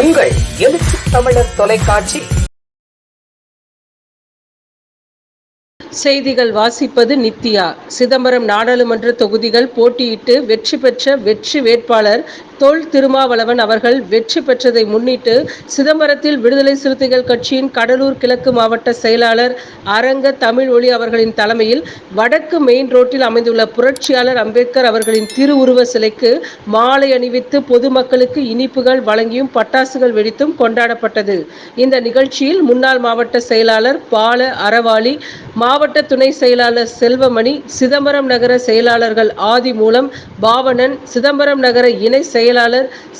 உங்கள் எழுச்சி தமிழர் தொலைக்காட்சி. செய்திகள் வாசிப்பது நித்யா. சிதம்பரம் நாடாளுமன்ற தொகுதிகள் போட்டியிட்டு வெற்றி பெற்ற வெற்றி வேட்பாளர் தொல் திருமாவளவன் அவர்கள் வெற்றி பெற்றதை முன்னிட்டு சிதம்பரத்தில் விடுதலை சிறுத்தைகள் கட்சியின் கடலூர் கிழக்கு மாவட்ட செயலாளர் அரங்க தமிழ் ஒளி அவர்களின் தலைமையில் வடக்கு மெயின் ரோட்டில் அமைந்துள்ள புரட்சியாளர் அம்பேத்கர் அவர்களின் திருவுருவ சிலைக்கு மாலை அணிவித்து பொதுமக்களுக்கு இனிப்புகள் வழங்கியும் பட்டாசுகள் வெடித்தும் கொண்டாடப்பட்டது. இந்த நிகழ்ச்சியில் முன்னாள் மாவட்ட செயலாளர் பால அறவாளி மாவட்ட துணை செயலாளர் செல்வமணி சிதம்பரம் நகர செயலாளர்கள் ஆதி மூலம் பாவனன் சிதம்பரம் நகர இணை செயலாளர்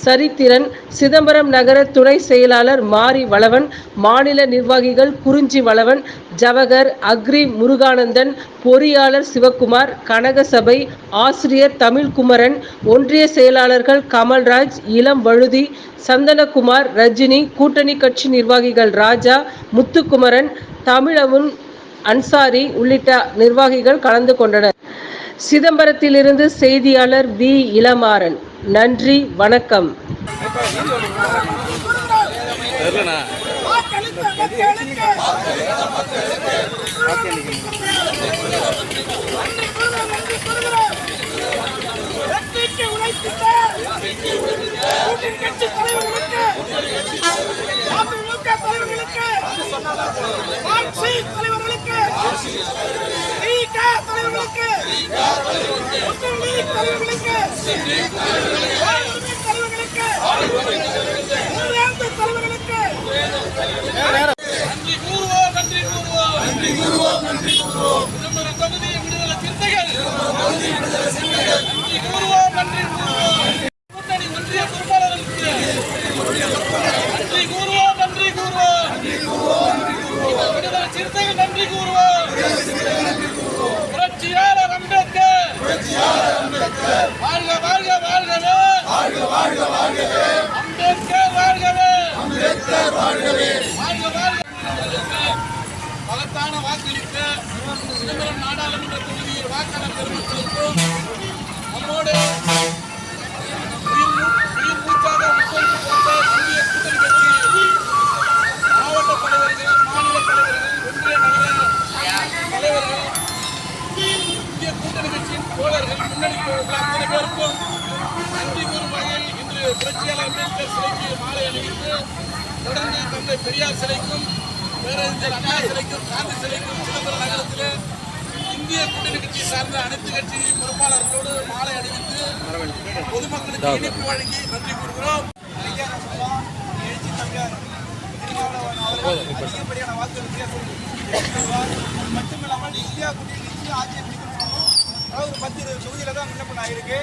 சரித்திரன் சிதம்பரம் நகர துணை செயலாளர் மாரி வளவன் மாநில நிர்வாகிகள் குறிஞ்சி வளவன் ஜவகர் அக்ரி முருகானந்தன் பொறியாளர் சிவக்குமார் கனகசபை ஆசிரியர் தமிழ்குமரன் ஒன்றிய செயலாளர்கள் கமல்ராஜ் இளம் வழுதி சந்தனகுமார் ரஜினி கூட்டணி கட்சி நிர்வாகிகள் ராஜா முத்துக்குமரன் தமிழவுன் அன்சாரி உள்ளிட்ட நிர்வாகிகள் கலந்து கொண்டனர். சிதம்பரத்திலிருந்து செய்தியாளர் வி. இளமாறன். நன்றி வணக்கம். தலைவர்களுக்கு தலைவர்களுக்கு ஆட்சி தலைவர்களுக்கு திக தலைவர்களுக்கு முஸ்லிம் லீக் தலைவர்களுக்கு வாழ்வுரிமை தலைவர்களுக்கு மூவேந்து தலைவர்களுக்கு நன்றி கூறுவோம் நன்றி கூறுவோம் நன்றி கூறுவோம் நன்றி கூறுவோம் விடுதலை தொகுதி விடுதலை சிறுத்தைகள் நன்றி கூறுவோம் நன்றி கூறுவோம் கூட்டணி ஒன்றிய பொறுப்பாளர்களுக்கு நன்றி கூறுவோம் நன்றி கூறுவோம் விடுதலை சிறுத்தைகள் நன்றி கூறுவோம் புரட்சியாளர் அம்பேத்கர் வாழ்க வாழ்க வாழ்கவே அம்பேத்கர் வாழ்கவே வாழ்க வாழ்க மகத்தான வாக்களித்த சிதம்பரம் நாடாளுமன்ற தொகுதியில் வாக்காளர் பெருமக்களுக்கும் நம்மோடு உயிர் மூச்சாக ஒத்துழைப்பு கொடுத்த இந்திய கூட்டணி கட்சி மாவட்ட தலைவர்கள் மாநில தலைவர்கள் ஒன்றிய நகர தலைவர்கள் இந்திய கூட்டணி கட்சியின் தோழர்கள் முன்னணி தோழர்கள் அத்தனை பேருக்கும் நன்றி கூறும் வகையில் இன்று புரட்சியாளர் அம்பேத்கர் சிலைக்கு மாலை அணிவித்து தொடர்ந்து தந்தை பெரியார் சிலைக்கும் பேரறிஞர் அண்ணா சிலைக்கும் காந்தி சிலைக்கும் சிதம்பரம் நகரத்தில் இந்திய கூட்டணி கட்சியை சார்ந்த அனைத்து கட்சி பொறுப்பாளர்களோடு மாலை அணிவித்து பொதுமக்களுக்கு இனிப்பு வழங்கி நன்றி கூறுகிறோம். அதிகப்படியான வாக்கு வித்தியாசம் பெறுவார். அது மட்டுமில்லாமல் இந்தியா கூட்டணி கட்சி ஆட்சியை பிடிக்கணும் அதாவது பத்து இருபது தொகுதியில் தான் விண்ணப்பம் ஆகிருக்கு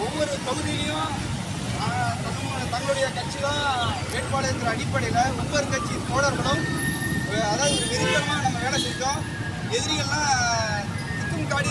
ஒவ்வொரு தொகுதியிலையும் தங்களுடைய கட்சி தான் வேட்பாளர் என்ற அடிப்படையில் ஒவ்வொரு கட்சி தோழர்களும் அதாவது ஒரு நம்ம வேலை செஞ்சோம். எதிரிகள்லாம் திக்கும் காடி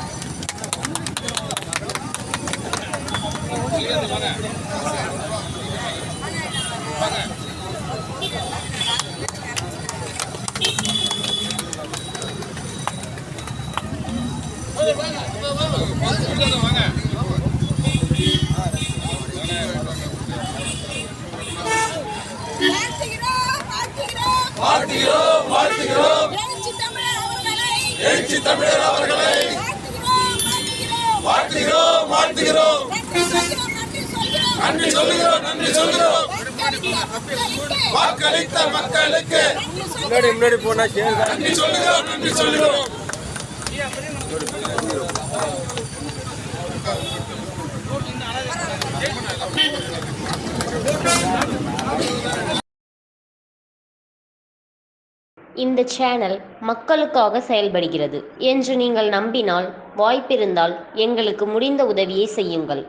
வாழ்த்துகிறோம் வாழ்த்துகிறோம். எழுச்சி தமிழர் அவர்களை. நன்றி சொல்கிறோம் நன்றி சொல்கிறோம். வாக்களித்த மக்களுக்கு முன்னாடி போனா சேர்ந்தா நன்றி சொல்லுகிறோம் நன்றி சொல்லுகிறோம் இந்த சேனல் மக்களுக்காக செயல்படுகிறது என்று நீங்கள் நம்பினால் வாய்ப்பிருந்தால் எங்களுக்கு முடிந்த உதவியை செய்யுங்கள்.